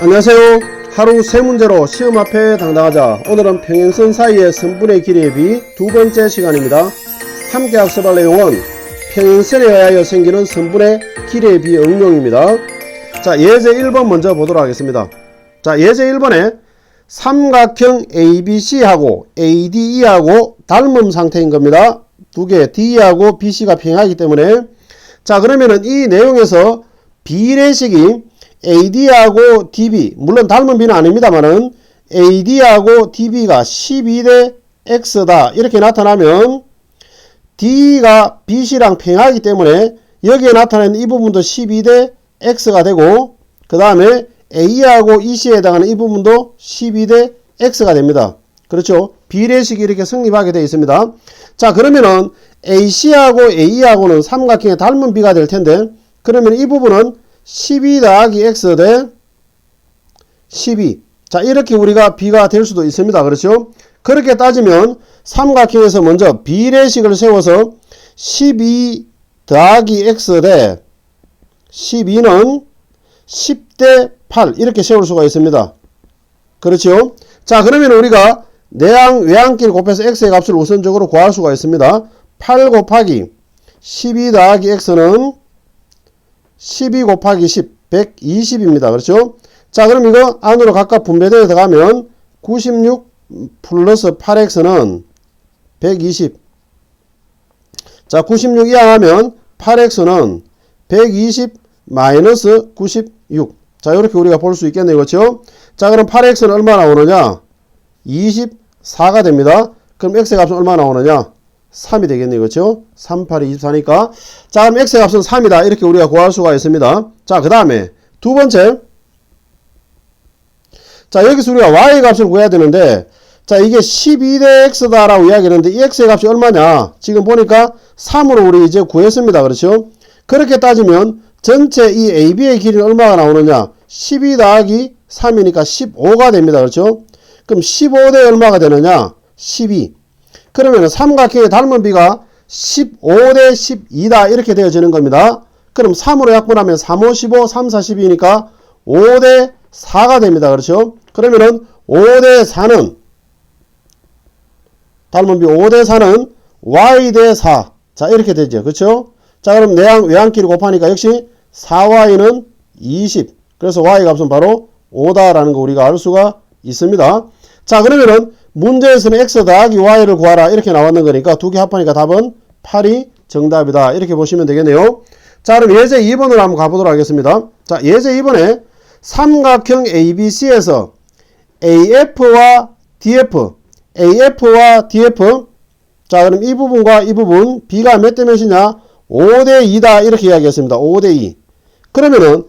안녕하세요. 하루 세 문제로 시험 앞에 당당하자. 오늘은 평행선 사이의 선분의 길이의 비두 번째 시간입니다. 함께 학습할 내용은 평행선에 의하여 생기는 선분의 길이의 비 응용입니다. 자, 예제 1번 먼저 보도록 하겠습니다. 자, 예제 1번에 삼각형 ABC하고 ADE하고 닮은 상태인 겁니다. 두 개, D하고 BC가 평행하기 때문에 자, 그러면은 이 내용에서 비례식이 AD하고 DB, 물론 닮은 B는 아닙니다만은 AD하고 DB가 12대 X다. 이렇게 나타나면 D가 BC랑 평행하기 때문에 여기에 나타나는 이 부분도 12대 X가 되고 그 다음에 A하고 EC에 해당하는 이 부분도 12대 X가 됩니다. 그렇죠? 비례식이 이렇게 성립하게 되어 있습니다. 자 그러면은 AC하고 AE하고는 삼각형의 닮은 B가 될 텐데 그러면 이 부분은 12 더하기 X 대 12. 자 이렇게 우리가 B가 될 수도 있습니다. 그렇죠? 그렇게 따지면 삼각형에서 먼저 비례식을 세워서 12 더하기 X 대 12는 10대 8 이렇게 세울 수가 있습니다. 그렇죠? 자 그러면 우리가 내항 외항끼리 곱해서 x의 값을 우선적으로 구할 수가 있습니다. 8 곱하기 12 더하기 x는 12 곱하기 10 120입니다. 그렇죠? 자 그럼 이거 안으로 각각 분배되어 들어가면 96 플러스 8x는 120 자, 96 이항하면 8x는 120 마이너스 96. 자, 이렇게 우리가 볼 수 있겠네요. 그렇죠? 자, 그럼 8x는 얼마 나오느냐? 24가 됩니다. 그럼 x의 값은 얼마 나오느냐? 3이 되겠네요. 그렇죠? 3, 8이 24니까. 자, 그럼 x의 값은 3이다. 이렇게 우리가 구할 수가 있습니다. 자, 그 다음에 두 번째. 자, 여기서 우리가 y 값을 구해야 되는데 자, 이게 12대 x다라고 이야기했는데 이 x의 값이 얼마냐? 지금 보니까 3으로 우리 이제 구했습니다. 그렇죠? 그렇게 따지면 전체 이 AB의 길이는 얼마가 나오느냐? 12 더하기 3이니까 15가 됩니다. 그렇죠? 그럼 15대 얼마가 되느냐? 12. 그러면 삼각형의 닮은 비가 15대 12다 이렇게 되어지는 겁니다. 그럼 3으로 약분하면 3, 5, 15, 3, 4, 12니까 5대 4가 됩니다. 그렇죠? 그러면은 5대 4는 닮은 비 5대 4는 y 대 4. 자, 이렇게 되죠. 그렇죠? 자, 그럼 내항 외항끼리 곱하니까 역시 4y는 20. 그래서 y 값은 바로 5다라는 거 우리가 알 수가 있습니다. 자, 그러면은 문제에서는 x 더하기 y를 구하라 이렇게 나왔는 거니까 두 개 합하니까 답은 8이 정답이다. 이렇게 보시면 되겠네요. 자, 그럼 예제 2번으로 한번 가보도록 하겠습니다. 자, 예제 2번에 삼각형 ABC에서 AF와 DF, AF와 DF 자, 그럼 이 부분과 이 부분 B가 몇 대 몇이냐? 5 대 2다 이렇게 이야기했습니다. 5 대 2. 그러면은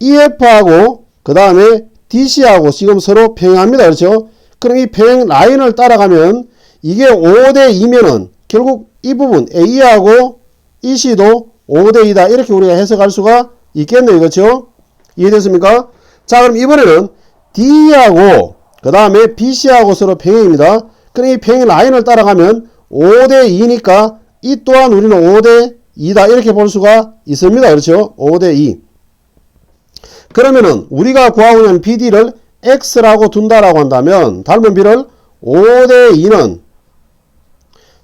EF하고 그 다음에 DC하고 지금 서로 평행합니다. 그렇죠? 그럼 이 평행 라인을 따라가면 이게 5대 2면은 결국 이 부분 A하고 EC도 5대 2다 이렇게 우리가 해석할 수가 있겠네요. 그렇죠? 이해됐습니까? 자 그럼 이번에는 D하고 그 다음에 BC하고 서로 평행입니다. 그럼 이 평행 라인을 따라가면 5대 2니까 이 또한 우리는 5대 2다 이렇게 볼 수가 있습니다. 그렇죠? 5대 2. 그러면은 우리가 구하고 있는 BD를 X라고 둔다라고 한다면 닮은 B를 5대 2는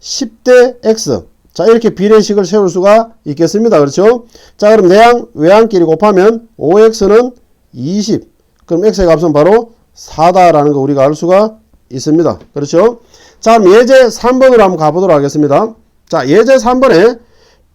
10대 X 자 이렇게 비례식을 세울 수가 있겠습니다. 그렇죠? 자 그럼 내항 외항끼리 곱하면 5X는 20 그럼 X의 값은 바로 4다라는 거 우리가 알 수가 있습니다. 그렇죠? 자, 그럼 예제 3번으로 한번 가보도록 하겠습니다. 자, 예제 3번에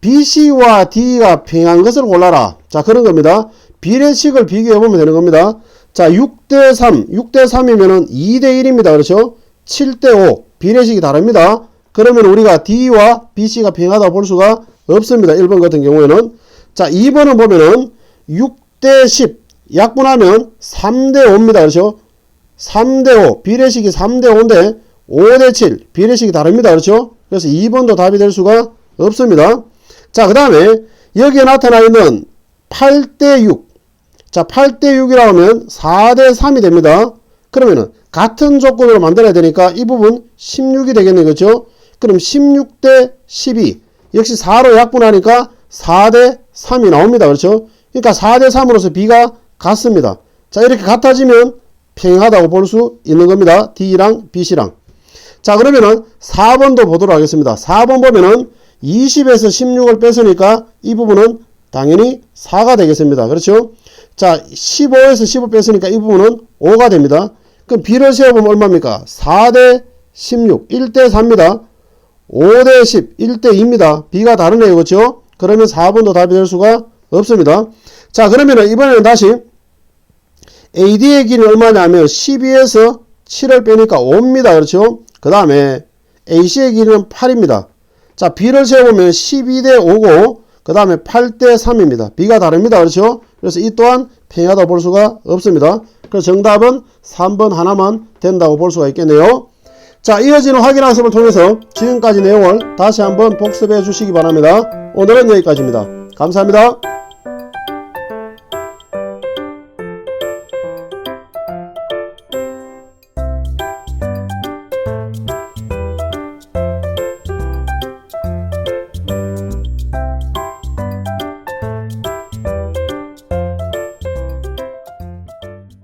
BC와 D가 평행한 것을 골라라. 자, 그런 겁니다. 비례식을 비교해보면 되는 겁니다. 자, 6대 3, 6대 3이면은 2대 1입니다. 그렇죠? 7대 5, 비례식이 다릅니다. 그러면 우리가 D와 BC가 평행하다 볼 수가 없습니다. 1번 같은 경우에는. 자, 2번은 보면은 6대 10, 약분하면 3대 5입니다. 그렇죠? 3대 5, 비례식이 대5인데 5대 7, 비례식이 다릅니다. 그렇죠? 그래서 2번도 답이 될 수가 없습니다. 자, 그 다음에 여기에 나타나 있는 8대 6. 자, 8대 6이라고 하면 4대 3이 됩니다. 그러면은 같은 조건으로 만들어야 되니까 이 부분 16이 되겠네요. 그렇죠? 그럼 16대 12. 역시 4로 약분하니까 4대 3이 나옵니다. 그렇죠? 그러니까 4대 3으로서 B가 같습니다. 자, 이렇게 같아지면 평행하다고 볼 수 있는 겁니다. D랑 BC랑. 자, 그러면은 4번도 보도록 하겠습니다. 4번 보면은 20에서 16을 뺐으니까 이 부분은 당연히 4가 되겠습니다. 그렇죠? 자, 15에서 15 뺐으니까 이 부분은 5가 됩니다. 그럼 B를 세워보면 얼마입니까? 4대 16, 1대 4입니다. 5대 10, 1대 2입니다. B가 다르네요. 그렇죠? 그러면 4번도 답이 될 수가 없습니다. 자, 그러면 이번에는 다시 AD의 길이는 얼마냐면 12에서 7을 빼니까 5입니다. 그렇죠? 그 다음에 AC의 길이는 8입니다. 자, B를 세워보면 12대 5고, 그 다음에 8대 3입니다. B가 다릅니다. 그렇죠? 그래서 이 또한 평행하다 볼 수가 없습니다. 그래서 정답은 3번 하나만 된다고 볼 수가 있겠네요. 자, 이어지는 확인 학습을 통해서 지금까지 내용을 다시 한번 복습해 주시기 바랍니다. 오늘은 여기까지입니다. 감사합니다.